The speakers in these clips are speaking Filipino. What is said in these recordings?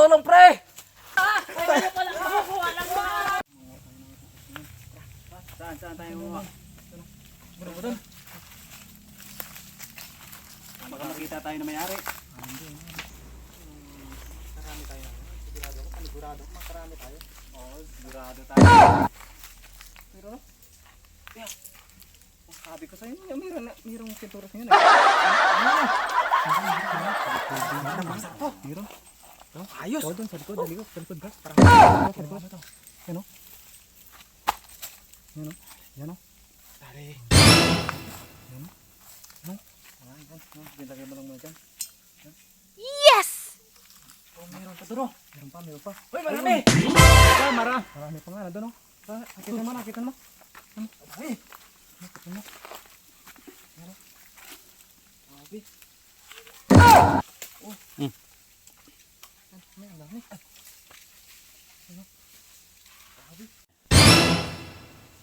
Tulong pre! Saan, saan tayo mo? Baka makita tayo na may-ari. Marami tayo. Sigurado ako, panigurado ako, makarami tayo. Oo, sigurado tayo. Pero. Ang sabi ko sa'yo, yung mayroon na, mayroong sinturos ngayon. Eh. Sakto. Mayroon. Ayos! doon, sa likod, sa likod, sa likod, gas. Parang, sa likod. Yan o. Yan o. Yan o. Tari. Yan o. Yan o. Ah, yan. Nilagay mo lang muna dyan. Oh, meron pa doon. Meron pa, meron pa. Uy, marami! Ah, mara. Marami pa nga, nandun o. Ah, Nakita mo, nakita mo. Marami! Nakita mo. Grabe. May ang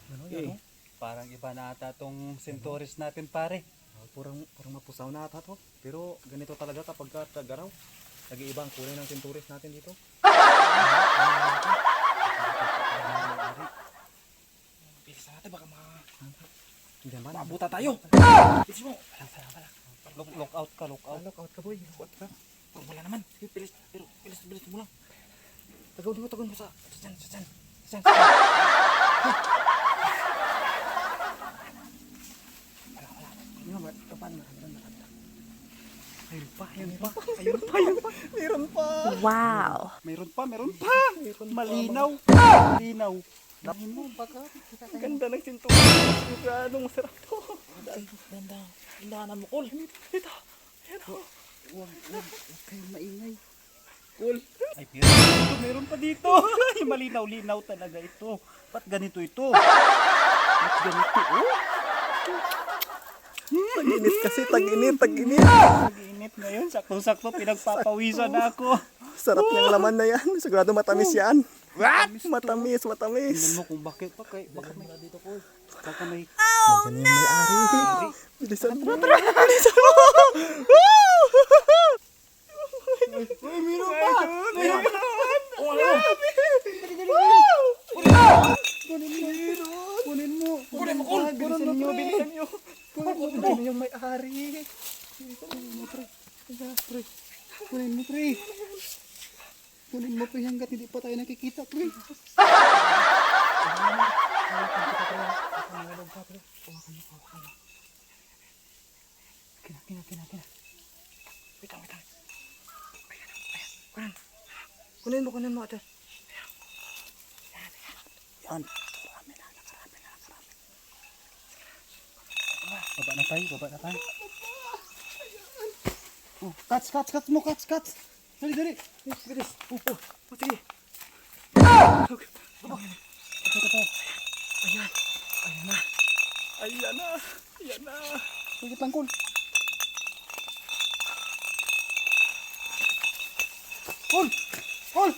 Ano, yan o. Parang iba na ata tong Centauris natin pare. Ah, Purang, purang mapusaw na ata to. Pero ganito talaga kapag ka tagaraw. Nag-iiba ang kulay ng tinturis natin dito. Bilis na natin, baka ma... Hindi ba? Maabuta tayo! Bilis mo! Look, look out ka, look out. Look out ka boy. What ka? Oh, wala naman. Sige, bilis. Pero, bilis, bilis mo lang. Tagaw mo, tagaw mo sa... Sa dyan, sa dyan. Sa dyan, sa dyan. Wala, wala. Ano ba? Kapan mo? Ayun pa, ayun pa. Ayun pa, ayun pa. Meron pa. Wow. Meron pa, meron pa. Malinaw. Malinaw. Dahil mo, baka. Ang ganda ng tinturis. Sigurado, masarap to. Ay, ganda. Hindahanan mo, Kol. Ito. Huwag, huwag. Huwag kayong maingay. Ay, meron, dito, meron pa dito. Ay, malinaw-linaw talaga ito. Ba't ganito ito? Ba't ganito? Oh, Tag-init kasi, tag-init, tag-init. nag-iinit ngayon. Saktong-sakto, pinagpapawisan na ako. Sarap niyang laman na yan. Sigurado matamis yan. What? Matamis, Tingnan matamis. mo kung bakit pa kay baka may dito ko. Baka may Nandiyan yung may-ari. Bilisan mo. Uy, meron pa! Meron pa! Oh, ano? Kunin mo! Kunin mo, Kol! Bilisan nyo, bilisan nyo! Kunin mo yung may-ari! Bilisan mo, pre. Pre. Kunin mo, pre. Kunin mo, pre, hanggat hindi pa tayo nakikita, pre. Kina, kina, kina, kina. Wait lang, wait lang. Ayan, ayan. Kunin. Kunin mo, kunin mo. Ate. Yan. Baba na tayo, baba na tayo. Oh, cuts, cuts, cuts mo, cuts, cuts. Dali, dali. Bilis, bilis. Oh, oh. Sige. Ito, ito, ito. Ayan. Ayan na. Ayan na. Ayan na. Sige lang, Kul. Kul!